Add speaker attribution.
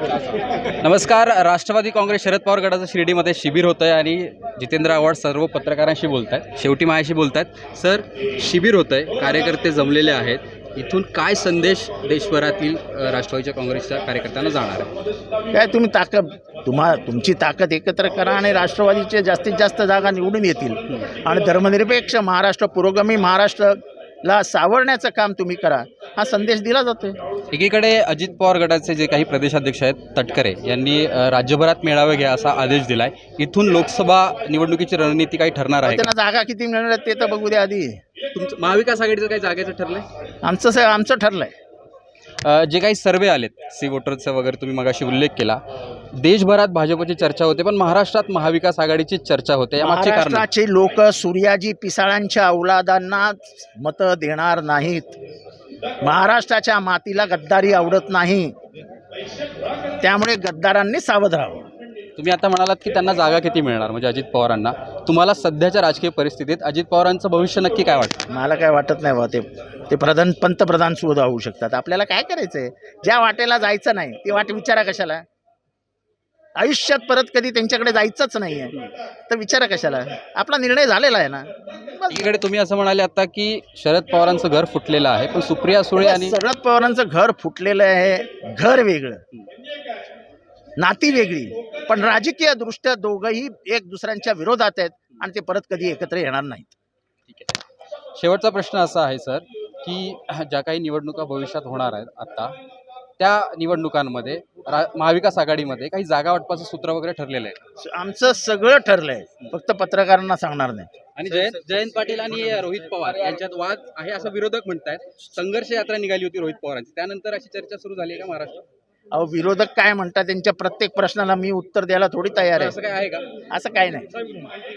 Speaker 1: नमस्कार राष्ट्रवादी काँग्रेस शरद पवार गटाचं शिर्डीमध्ये शिबिर होतं आहे आणि जितेंद्र आव्हाड सर्व पत्रकारांशी बोलत आहेत शेवटी माझ्याशी बोलत आहेत सर शिबिर होतं आहे कार्यकर्ते जमलेले आहेत. इथून काय संदेश देशभरातील राष्ट्रवादीच्या काँग्रेसच्या कार्यकर्त्यांना जाणार आहे?
Speaker 2: काय तुम्ही ताकद तुम्हा तुमची ताकद एकत्र करा आणि राष्ट्रवादीचे जास्तीत जास्त जागा निवडून येतील. आणि धर्मनिरपेक्ष महाराष्ट्र पुरोगामी महाराष्ट्राला सावरण्याचं काम तुम्ही करा. हा संदेश दिला जातोय.
Speaker 1: एकीकडे अजित पवार गटाचे जे काही प्रदेशाध्यक्ष आहेत तटकरे यांनी राज्यभरात मेळावे घ्या असा आदेश दिलाय. इथून लोकसभा निवडणुकीची रणनीती काही ठरणार आहे?
Speaker 2: त्यांना जागा किती मिळणार आहेत ते तर बघू द्या आधी.
Speaker 1: तुमचं महाविकास आघाडीचं काही जागेचं ठरलंय?
Speaker 2: आमचं स- आमचं ठरलंय.
Speaker 1: जे काही सर्वे आलेत सी वोटरचा वगैरे तुम्ही मगाशी उल्लेख केला. देशभरात भाजपची चर्चा होते पण महाराष्ट्रात महाविकास आघाडीची चर्चा होते यामागचे कारण?
Speaker 2: महाराष्ट्राचे लोक सूर्याजी पिसाळांच्या अवलादांना मतं देणार नाहीत. महाराष्ट्राच्या मातीला गद्दारी आवडत नाही. त्यामुळे गद्दारांनी सावध राहावं.
Speaker 1: तुम्ही आता म्हणालात की त्यांना जागा किती मिळणार म्हणजे अजित पवारांना. तुम्हाला सध्याच्या राजकीय परिस्थितीत अजित पवारांचं भविष्य नक्की काय वाटतं?
Speaker 2: मला काय वाटत नाही बा ते ते प्रधान पंतप्रधान सुद्धा होऊ शकतात. आपल्याला काय करायचंय? ज्या वाटेला जायचं नाही ती वाट विचारा कशाला? आयुष्यात परत कधी त्यांच्याकडे जायचंच नाही आहे तर विचारा कशाला? आपला निर्णय झालेला आहे ना.
Speaker 1: एकीकडे तुम्ही असं म्हणाले आता की शरद पवारांचं घर फुटलेलं आहे पण सुप्रिया सुळे आणि
Speaker 2: शरद पवारांचं घर फुटलेलं आहे. घर वेगळं. नाती वेगळी. पण राजकीय दृष्ट्या दोघंही एक दुसऱ्यांच्या विरोधात आहेत आणि ते परत कधी एकत्र येणार नाहीत.
Speaker 1: शेवटचा प्रश्न असा आहे सर की ज्या काही निवडणुका भविष्यात होणार आहेत आता त्या निवडणुकांमध्ये रा महाविकास आघाडीमध्ये काही जागा वाटपाचं सूत्र वगैरे ठरलेलं आहे?
Speaker 2: आमचं सगळं ठरलंय. फक्त पत्रकारांना सांगणार नाही.
Speaker 1: आणि जयंत जयंत पाटील आणि रोहित पवार यांच्यात वाद आहे असं विरोधक म्हणतायत. संघर्ष यात्रा निघाली होती रोहित पवारांची. त्यानंतर अशी चर्चा सुरू झाली आहे का महाराष्ट्रात?
Speaker 2: अहो विरोधक काय म्हणतात त्यांच्या प्रत्येक प्रश्नाला मी उत्तर द्यायला थोडी तयार
Speaker 1: असं
Speaker 2: आहे
Speaker 1: काय आहे का?
Speaker 2: असं काय नाही.